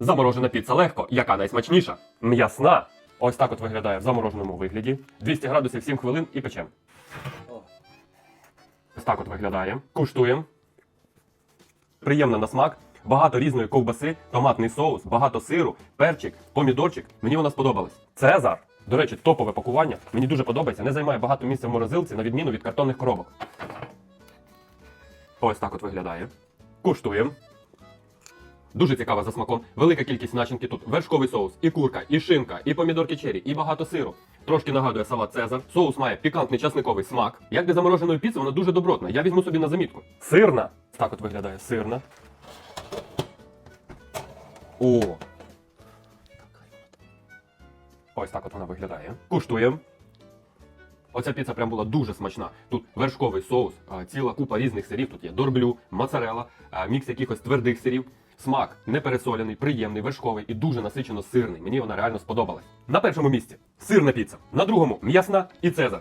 Заморожена піца легко, яка найсмачніша. М'ясна. Ось так от виглядає в замороженому вигляді. 200 градусів 7 хвилин і печем. Ось так от виглядає. Куштуємо. Приємна на смак. Багато різної ковбаси, томатний соус, багато сиру, перчик, помідорчик. Мені вона сподобалась. Цезар. До речі, топове пакування. Мені дуже подобається. Не займає багато місця в морозилці, на відміну від картонних коробок. Ось так от виглядає. Куштуємо. Дуже цікава за смаком. Велика кількість начинки тут. Вершковий соус, і курка, і шинка, і помідорки чері, і багато сиру. Трошки нагадує салат Цезар. Соус має пікантний часниковий смак. Як для замороженої піци, вона дуже добротна. Я візьму собі на замітку. Сирна. Так от виглядає сирна. О. Ось так от вона виглядає. Куштуємо. Оця піца прям була дуже смачна. Тут вершковий соус, ціла купа різних сирів. Тут є дорблю, моцарелла, а, мікс якихось твердих сирів. Смак непересоляний, приємний, вершковий і дуже насичено сирний. Мені вона реально сподобалась. На першому місці сирна піца. На другому м'ясна і цезар.